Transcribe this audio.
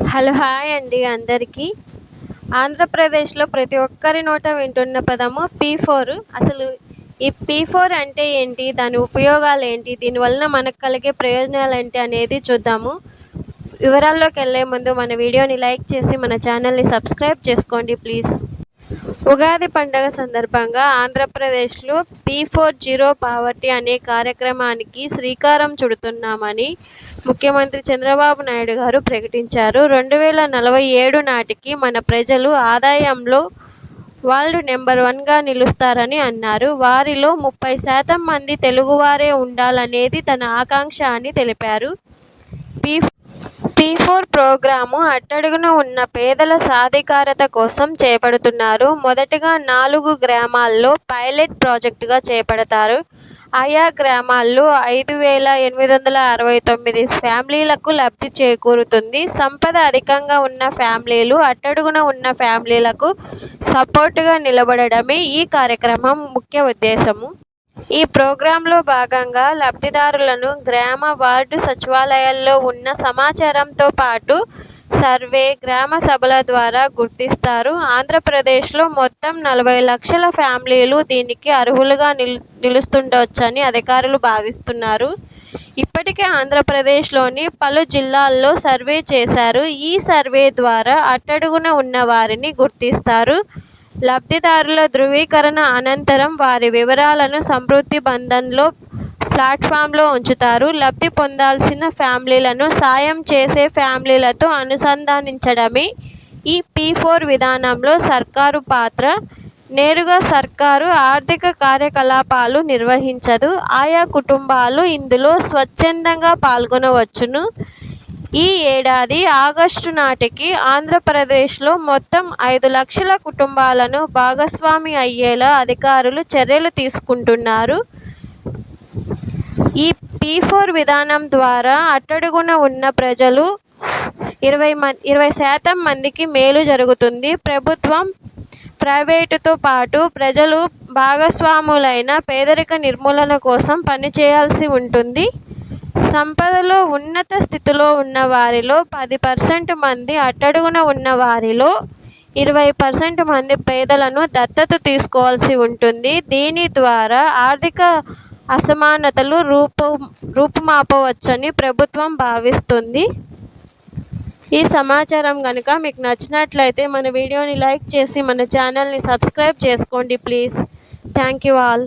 Hello hi అండి అందరికీ. ఆంధ్రప్రదేశ్లో ప్రతి ఒక్కరి నోట వింటున్న పదము పీ ఫోర్ అసలు ఈ పీ ఫోర్ అంటే ఏంటి? దాని ఉపయోగాలు ఏంటి? దీనివలన మనకు కలిగే ప్రయోజనాలు ఏంటి అనేది చూద్దాము. వివరాల్లోకి వెళ్ళే ముందు మన వీడియోని లైక్ చేసి మన ఛానల్ని సబ్స్క్రైబ్ చేసుకోండి ప్లీజ్. ఉగాది పండగ సందర్భంగా ఆంధ్రప్రదేశ్లో పీ ఫోర్ జీరో పావర్టీ అనే కార్యక్రమానికి శ్రీకారం చుడుతున్నామని ముఖ్యమంత్రి చంద్రబాబు నాయుడు గారు ప్రకటించారు. రెండు వేల నలభై ఏడు నాటికి మన ప్రజలు ఆదాయంలో వాళ్ళు నెంబర్ వన్గా నిలుస్తారని అన్నారు. వారిలో ముప్పై శాతం మంది తెలుగువారే ఉండాలనేది తన ఆకాంక్ష అని తెలిపారు. పీ పీ ఫోర్ ప్రోగ్రాము అట్టడుగున ఉన్న పేదల సాధికారత కోసం చేపడుతున్నారు. మొదటగా నాలుగు గ్రామాల్లో పైలట్ ప్రాజెక్టుగా చేపడతారు. ఆయా గ్రామాల్లో ఐదు వేల ఎనిమిది వందల అరవై తొమ్మిది ఫ్యామిలీలకు లబ్ధి చేకూరుతుంది. సంపద అధికంగా ఉన్న ఫ్యామిలీలు అట్టడుగున ఉన్న ఫ్యామిలీలకు సపోర్టుగా నిలబడడమే ఈ కార్యక్రమం ముఖ్య ఉద్దేశము. ఈ ప్రోగ్రాంలో భాగంగా లబ్ధిదారులను గ్రామ వార్డు సచివాలయాల్లో ఉన్న సమాచారంతో పాటు సర్వే గ్రామ సభల ద్వారా గుర్తిస్తారు. ఆంధ్రప్రదేశ్లో మొత్తం నలభై లక్షల ఫ్యామిలీలు దీనికి అర్హులుగా నిలు నిలుస్తుండవచ్చని అధికారులు భావిస్తున్నారు. ఇప్పటికే ఆంధ్రప్రదేశ్లోని పలు జిల్లాల్లో సర్వే చేశారు. ఈ సర్వే ద్వారా అట్టడుగున ఉన్న వారిని గుర్తిస్తారు. లబ్ధిదారుల ధృవీకరణ అనంతరం వారి వివరాలను సమృద్ధి బంధంలో ప్లాట్ఫామ్లో ఉంచుతారు. లబ్ధి పొందాల్సిన ఫ్యామిలీలను సాయం చేసే ఫ్యామిలీలతో అనుసంధానించడమే ఈ పీ ఫోర్ విధానంలో సర్కారు పాత్ర. నేరుగా సర్కారు ఆర్థిక కార్యకలాపాలు నిర్వహించదు. ఆయా కుటుంబాలు ఇందులో స్వచ్ఛందంగా పాల్గొనవచ్చును. ఈ ఏడాది ఆగస్టు నాటికి ఆంధ్రప్రదేశ్లో మొత్తం ఐదు లక్షల కుటుంబాలను భాగస్వామి అయ్యేలా అధికారులు చర్యలు తీసుకుంటున్నారు. ఈ పీ ఫోర్ విధానం ద్వారా అట్టడుగున ఉన్న ప్రజలు ఇరవై మ ఇరవై శాతం మందికి మేలు జరుగుతుంది. ప్రభుత్వం ప్రైవేటుతో పాటు ప్రజలు భాగస్వాములైన పేదరిక నిర్మూలన కోసం పనిచేయాల్సి ఉంటుంది. సంపదలో ఉన్నత స్థితిలో ఉన్న వారిలో పది పర్సెంట్ మంది అట్టడుగున ఉన్న వారిలో ఇరవై పర్సెంట్ మంది పేదలను దత్తత తీసుకోవాల్సి ఉంటుంది. దీని ద్వారా ఆర్థిక అసమానతలు రూపు రూపుమాపవచ్చని ప్రభుత్వం భావిస్తుంది. ఈ సమాచారం కనుక మీకు నచ్చినట్లయితే మన వీడియోని లైక్ చేసి మన ఛానల్ని సబ్స్క్రైబ్ చేసుకోండి ప్లీజ్. Thank you all.